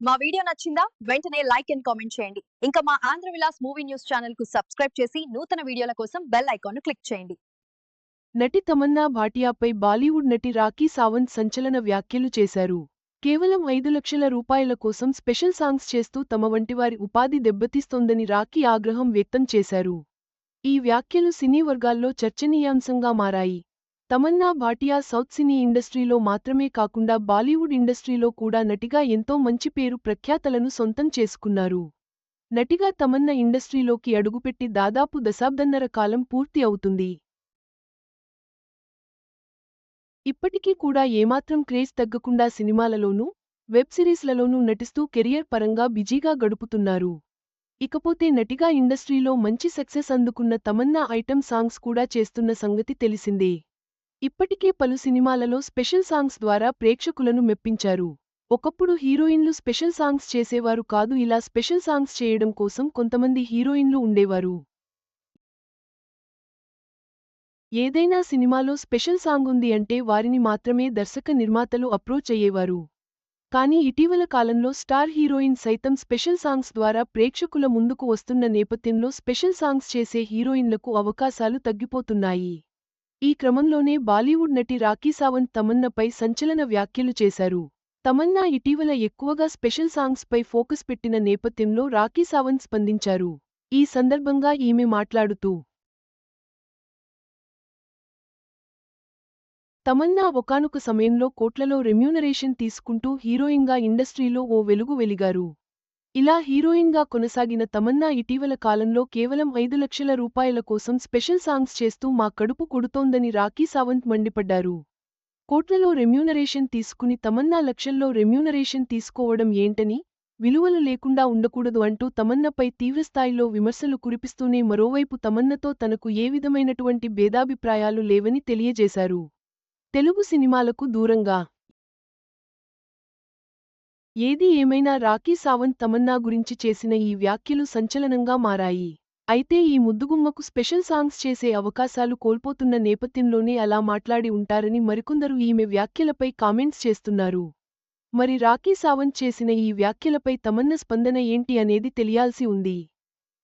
మా వీడియో నచ్చిందా? వెంటనే లైక్ అండ్ కామెంట్ చేయండి. ఇంకా మా ఆంధ్ర విలాస్ మూవీ న్యూస్ ఛానల్కు సబ్స్క్రైబ్ చేసి నూతన వీడియోల కోసం బెల్ ఐకాన్ను క్లిక్ చేయండి. నటి తమన్నా భాటియాపై బాలీవుడ్ నటి రాఖీ సావంత్ సంచలన వ్యాఖ్యలు చేశారు. కేవలం ఐదు లక్షల రూపాయల కోసం స్పెషల్ సాంగ్స్ చేస్తూ తమ వంటివారి ఉపాధి దెబ్బతీస్తోందని రాఖీ ఆగ్రహం వ్యక్తం చేశారు. ఈ వ్యాఖ్యలు సినీ వర్గాల్లో చర్చనీయాంశంగా మారాయి. తమన్నా భాటియా సౌత్ సినీ ఇండస్ట్రీలో మాత్రమే కాకుండా బాలీవుడ్ ఇండస్ట్రీలో కూడా నటిగా ఎంతో మంచి పేరు ప్రఖ్యాతలను సొంతం చేసుకున్నారు. నటిగా తమన్నా ఇండస్ట్రీలోకి అడుగుపెట్టి దాదాపు దశాబ్దన్నర కాలం పూర్తి అవుతుంది. ఇప్పటికీ కూడా ఏమాత్రం క్రేజ్ తగ్గకుండా సినిమాలలోనూ వెబ్ సిరీస్లలోనూ నటిస్తూ కెరియర్ పరంగా బిజీగా గడుపుతున్నారు. ఇకపోతే నటిగా ఇండస్ట్రీలో మంచి సక్సెస్ అందుకున్న తమన్నా ఐటమ్ సాంగ్స్ కూడా చేస్తున్న సంగతి తెలిసిందే. ఇప్పటికే పలు సినిమాలలో స్పెషల్ సాంగ్స్ ద్వారా ప్రేక్షకులను మెప్పించారు. ఒకప్పుడు హీరోయిన్లు స్పెషల్ సాంగ్స్ చేసేవారు కాదు ఇలా స్పెషల్ సాంగ్స్ చేయడం కోసం కొంతమంది హీరోయిన్లు ఉండేవారు. ఏదైనా సినిమాలో స్పెషల్ సాంగ్ ఉంది అంటే వారిని మాత్రమే దర్శక నిర్మాతలు అప్రోచ్ అయ్యేవారు. కానీ ఇటీవల కాలంలో స్టార్ హీరోయిన్ సైతం స్పెషల్ సాంగ్స్ ద్వారా ప్రేక్షకుల ముందుకు వస్తున్న నేపథ్యంలో స్పెషల్ సాంగ్స్ చేసే హీరోయిన్లకు అవకాశాలు తగ్గిపోతున్నాయి. ఈ క్రమంలోనే బాలీవుడ్ నటి రాఖీ సావంత్ తమన్నాపై సంచలన వ్యాఖ్యలు చేశారు. తమన్నా ఇటీవల ఎక్కువగా స్పెషల్ సాంగ్స్ పై ఫోకస్ పెట్టిన నేపథ్యంలో రాఖీ సావంత్ స్పందించారు. ఈ సందర్భంగా ఈమె మాట్లాడుతూ తమన్నా ఒకానొక సమయంలో కోట్లలో రెమ్యూనరేషన్ తీసుకుంటూ హీరోయిన్గా ఇండస్ట్రీలో ఓ వెలుగు వెలిగారు. ఇలా హీరోయిన్గా కొనసాగిన తమన్నా ఇటీవల కాలంలో కేవలం ఐదు లక్షల రూపాయల కోసం స్పెషల్ సాంగ్స్ చేస్తూ మా కడుపు కొడుతోందని రాఖీ సావంత్ మండిపడ్డారు. కోట్లలో రెమ్యూనరేషన్ తీసుకుని తమన్నా లక్షల్లో రెమ్యూనరేషన్ తీసుకోవడం ఏంటని విలువలు లేకుండా ఉండకూడదు అంటూ తమన్నపై తీవ్రస్థాయిలో విమర్శలు కురిపిస్తూనే మరోవైపు తమన్నతో తనకు ఏ విధమైనటువంటి భేదాభిప్రాయాలు లేవని తెలియజేశారు. తెలుగు సినిమాలకు దూరంగా ఏది ఏమైనా రాఖీ సావంత్ తమన్నా గురించి చేసిన ఈ వ్యాఖ్యలు సంచలనంగా మారాయి. అయితే ఈ ముద్దుగుమ్మకు స్పెషల్ సాంగ్స్ చేసే అవకాశాలు కోల్పోతున్న నేపథ్యంలోనే అలా మాట్లాడి ఉంటారని మరికొందరు ఈమె వ్యాఖ్యలపై కామెంట్స్ చేస్తున్నారు. మరి రాఖీ సావంత్ చేసిన ఈ వ్యాఖ్యలపై తమన్నా స్పందన ఏంటి అనేది తెలియాల్సి ఉంది.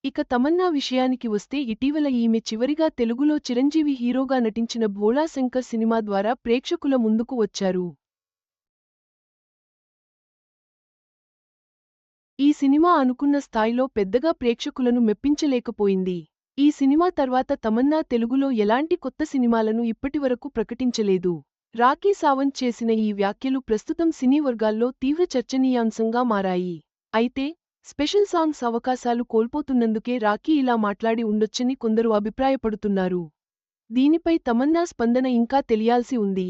ఇక తమన్నా విషయానికి వస్తే ఇటీవల ఈమె చివరిగా తెలుగులో చిరంజీవి హీరోగా నటించిన భోళా శంకర్ సినిమా ద్వారా ప్రేక్షకుల ముందుకు వచ్చారు. సినిమా అనుకున్న స్థాయిలో పెద్దగా ప్రేక్షకులను మెప్పించలేకపోయింది. ఈ సినిమా తర్వాత తమన్నా తెలుగులో ఎలాంటి కొత్త సినిమాలను ఇప్పటివరకు ప్రకటించలేదు. రాఖీ సావంత్ చేసిన ఈ వ్యాఖ్యలు ప్రస్తుతం సినీ వర్గాల్లో తీవ్ర చర్చనీయాంశంగా మారాయి. అయితే స్పెషల్ సాంగ్స్ అవకాశాలు కోల్పోతున్నందుకే రాఖీ ఇలా మాట్లాడి ఉండొచ్చని కొందరు అభిప్రాయపడుతున్నారు. దీనిపై తమన్నా స్పందన ఇంకా తెలియాల్సి ఉంది.